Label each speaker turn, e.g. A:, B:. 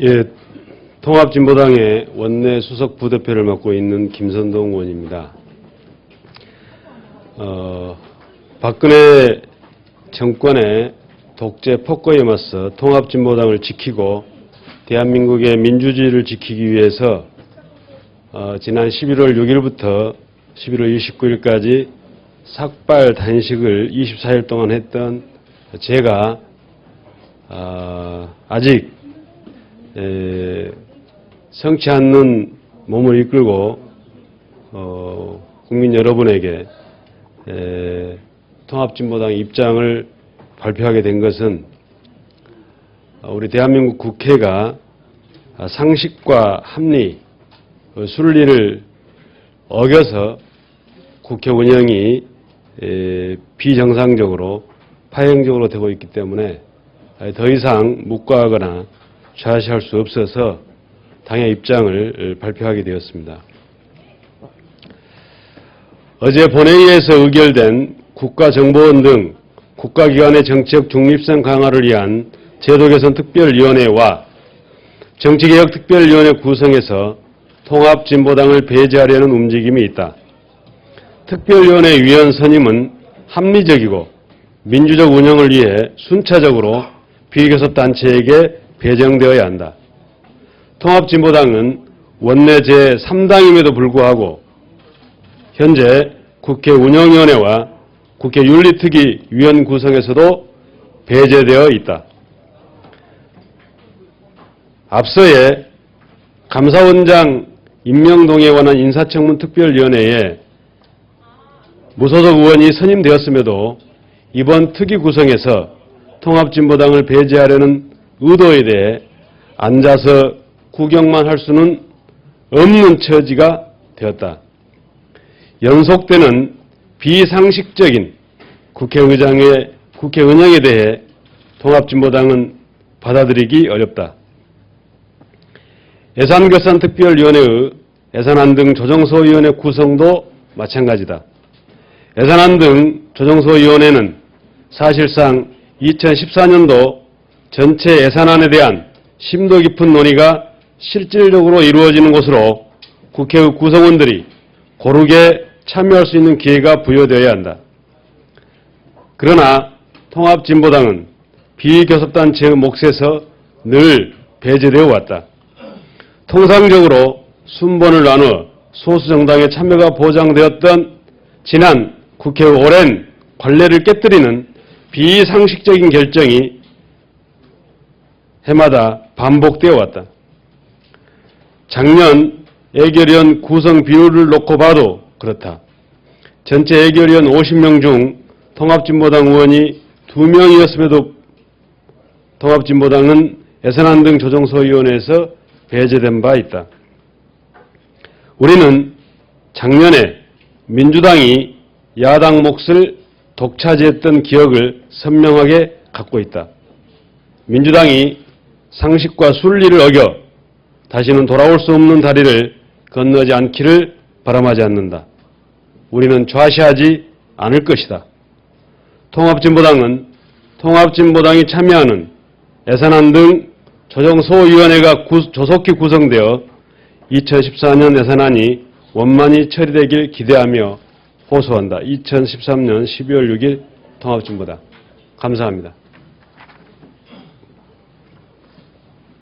A: 예, 통합진보당의 원내 수석 부대표를 맡고 있는 김선동 의원입니다. 어, 박근혜 정권의 독재 폭거에 맞서 통합진보당을 지키고 대한민국의 민주주의를 지키기 위해서 어, 지난 11월 6일부터 11월 29일까지 삭발 단식을 24일 동안 했던 제가 아, 아직 에, 성치 않는 몸을 이끌고 어, 국민 여러분에게 에, 통합진보당 입장을 발표하게 된 것은 어, 우리 대한민국 국회가 아, 상식과 합리, 어, 순리를 어겨서 국회 운영이 에, 비정상적으로 파행적으로 되고 있기 때문에 더 이상 묵과하거나 좌시할 수 없어서 당의 입장을 발표하게 되었습니다. 어제 본회의에서 의결된 국가정보원 등 국가기관의 정책 중립성 강화를 위한 제도 개선 특별위원회와 정치개혁 특별위원회 구성에서 통합진보당을 배제하려는 움직임이 있다. 특별위원회 위원 선임은 합리적이고 민주적 운영을 위해 순차적으로 비교섭 단체에게 배정되어야 한다. 통합진보당은 원내 제3당임에도 불구하고 현재 국회 운영위원회와 국회 윤리특위 위원 구성에서도 배제되어 있다. 앞서의 감사원장 임명동에 관한 인사청문 특별위원회에 무소속 의원이 선임되었음에도 이번 특위 구성에서 통합진보당을 배제하려는 의도에 대해 앉아서 구경만 할 수는 없는 처지가 되었다. 연속되는 비상식적인 국회의장의 국회 운영에 대해 통합진보당은 받아들이기 어렵다. 예산결산특별위원회의 예산안 등 조정소위원회 구성도 마찬가지다. 예산안 등 조정소위원회는 사실상 2014년도 전체 예산안에 대한 심도 깊은 논의가 실질적으로 이루어지는 곳으로 국회의 구성원들이 고르게 참여할 수 있는 기회가 부여되어야 한다. 그러나 통합진보당은 비교섭단체의 몫에서 늘 배제되어 왔다. 통상적으로 순번을 나누어 소수 정당의 참여가 보장되었던 지난 국회의 오랜 관례를 깨뜨리는 비상식적인 결정이 해마다 반복되어 왔다. 작년 애결위원 구성 비율을 놓고 봐도 그렇다. 전체 애결위원 50명 중 통합진보당 의원이 2명이었음에도 통합진보당은 예산안 등 조정소위원회에서 배제된 바 있다. 우리는 작년에 민주당이 야당 몫을 독차지했던 기억을 선명하게 갖고 있다. 민주당이 상식과 순리를 어겨 다시는 돌아올 수 없는 다리를 건너지 않기를 바람하지 않는다. 우리는 좌시하지 않을 것이다. 통합진보당은 통합진보당이 참여하는 예산안 등 조정소위원회가 구- 조속히 구성되어 2014년 예산안이 원만히 처리되길 기대하며 호소한다. 2013년 12월 6일 통합진보당. 감사합니다.